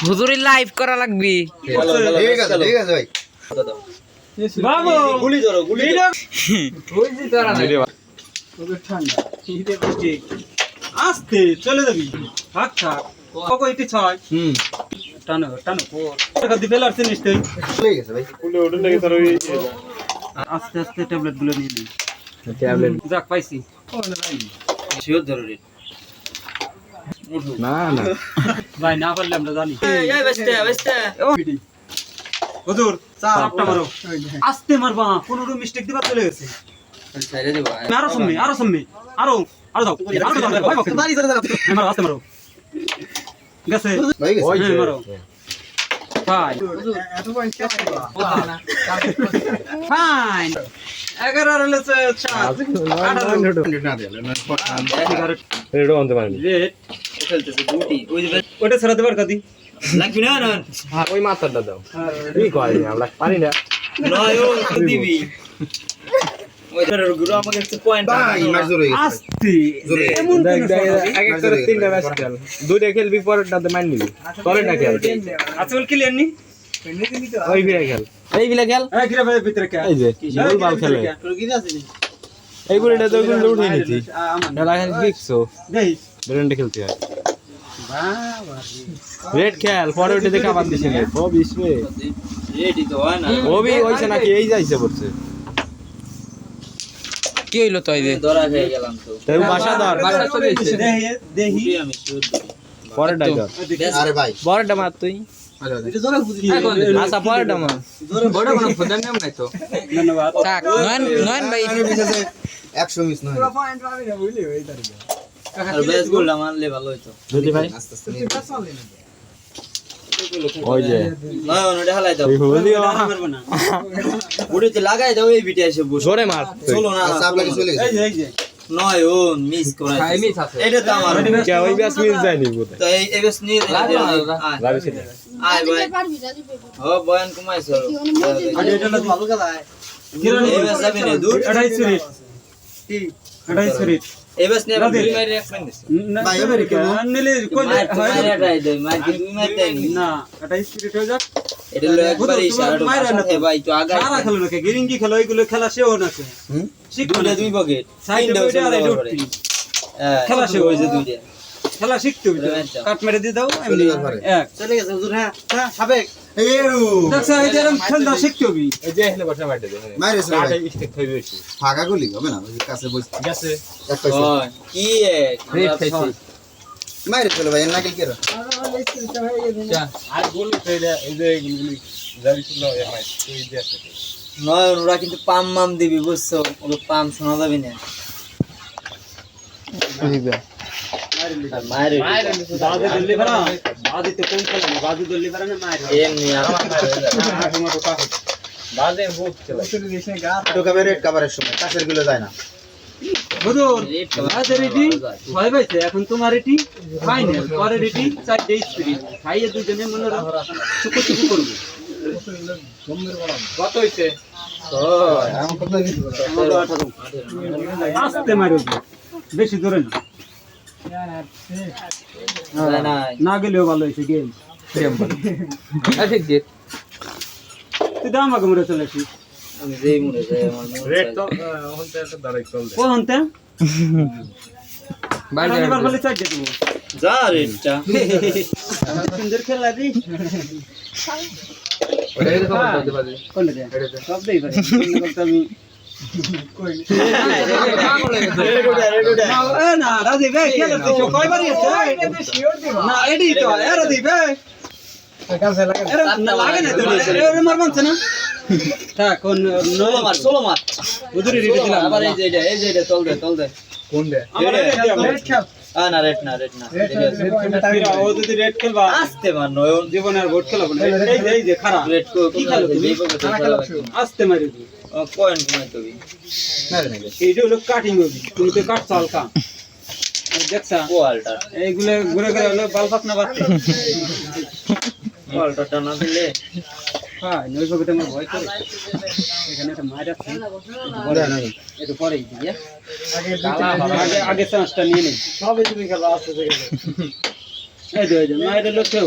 হুজুরি live করা লাগবি ঠিক আছে ঠিক আছে ভাই বাবু গুলি ধরো গুলি আস্তে চলে যাবি থাক থাক কত ইটি ছয় হুম। টানো টানো টাকা দিবে লারছে নিশ্চয়ই চলে গেছে ভাই আস্তে আস্তে ট্যাবলেটগুলো নিয়ে নিই ট্যাবলেট যাক পাইছি শিওর ধরো না না ভাই না পারলে আমরা জানি হুজুর চাপটা মারো আস্তে মারবা পনেরো মিস্টেক দিবা চলে গেছে আরও সামনে আরও সামনে আরও আরও দাও আরও দাও। হ্যাঁ, মারো আস্তে মারো গেছে ভাই গেছে হ্যাঁ, মারো ফাইন এগারো হলো আনতে পারিনি ওটা কাদি লাগবি না না ওই মাথাটা দাও কি কয় আমরা পারি না নয় ও দিবি দুইটা খেলবি পরেরটাতে নিবি। পরেরটা খেল। আচ্ছা ক্লিয়ার নি? ওই বিরা খেল। এই খেল? ভিতরে এই যে খেলে। এই গুলিটা তো উঠে খেলা খেল ফিক্সো ব্রেন্ডে খেলতে হয়। রেড খেল পরে ওটা দেখে আবার দিছে ও বিশে রেডি তো হয় না। ও বি হইছে নাকি এই যাইছে কি হইল তো যে? ধরা হয়ে গেলাম তো। তাই বাসা ধর। আমি আরে ভাই। তুই। আচ্ছা নয়ন ভাই। একশো মিস নয় বেস ভালো হইতো। ভাই। আস্তে আস্তে ওই যে। নয় ওটা হালাই দাও এই হলি মারবো না বুড়িতে লাগাই দাও এই বিটে এসে বসে। জোরে মার। চলো না। সব লাগে চলে এই যে এই যে। নয় ও মিস করাই এটা তো আমার কে ওই ব্যাস মিস যায়নি বোধহয়। তো এই এবেস নিয়ে লাভি ছিল আয়। ভাই। ও বয়ান কমাইছো। আর এটা ভালো গেলা কিরণ এবেস যাবি না? দূর এটাই সুরিট এটাই সুরিট এবেস। দুই মারি না এবারে কে নিলে কই মার তো মারাটাই দেই মার দুই মার না এটাই সুরিট হয়ে যাক এটা হলো একবার ইশারা মাইরা না ভাই তো আগে সারা খেলো না গিরিঙ্গি খেলো এগুলো খেলা সেও না কে হুম? শিখো সাইডে উঠতি খেলা সে ওই যে দুইটা। খেলা শিখতে হবে তো। আচ্ছা। কাট মেরে দিয়ে দাও এমনি চলে এক। চলে গেছে হুজুর হ্যাঁ হ্যাঁ। সাবেক ফাঁকা গুলি হবে না? কাছে বসে। গেছে হ্যাঁ। কি এক? রেড খাইছি মাইরে চলে ভাই নাকিল কেরা আর? গোল কইরা এই যে গুলি জারি ছিল এ মাই তুই দিয়ে নয় ওরা কিন্তু পাম মাম দিবি বুঝছ? ওরা পাম শোনা যাবে না। এখন তোমার রেডি ফাইনাল পরে রেডি চারটে স্পিরিট খাইয়ে দুজনে মনে চুকু চুকু করব কত হইছে আস্তে মারো বেশি দূরে না না না গেলেও ভালো হয়েছে গেম তুই দাম আগে মরে চলে আসিস। আমি যেই মনে যায় আমার রেড চায়। তো হন্তে একটা দাঁড়াই চল দে। কোন তে এবার বলে চারটে দেবো। যা রেডটা সুন্দর খেলা রে কোনটা দে সব দেই পারে। আমি এ না রাজি বে খেলা তো না এডি তো এরা দিবে লাগে না তো মার মানছে না থাক ষোলো মার ষোলো মার উদুরি রেডি দিলাম আবার এই যে এটা এই যে এটা চল দে চল দে কোন দে আমার রেড খেল আ না রেড না রেড না ও যদি রেড খেলবা আস্তে জীবনে আর ভোট খেলাবো না এই যে এই যে খারাপ রেড কি খেলো তুমি? আস্তে মারি কয়েন ঘুমাইতে হবে এইটা হলো কাটিং হবে তুমি তো কাটছো হালকা দেখছা? কোয়ালটা এইগুলো ঘুরে ঘুরে হলো বাল পাতনা পাচ্ছে কোয়ালটা টানা দিলে। হ্যাঁ নই কবিতা আমার ভয় করে। এখানে একটা মায়ের আছে। হ্যাঁ? আগে আগে চান্সটা নিয়ে নিই সবই তুমি খেলা আসতে এই যে লোক খেয়ে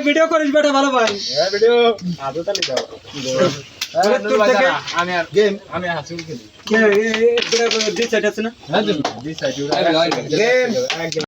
ভিডিও হ্যাঁ, করিস বেটা ভালো ভাই ভিডিও হ্যাঁ, আদৌ তাহলে যাও। আমি আর গেম আমি হাসি খেলি দুই সাইড আছে না? দুই সাইড গেম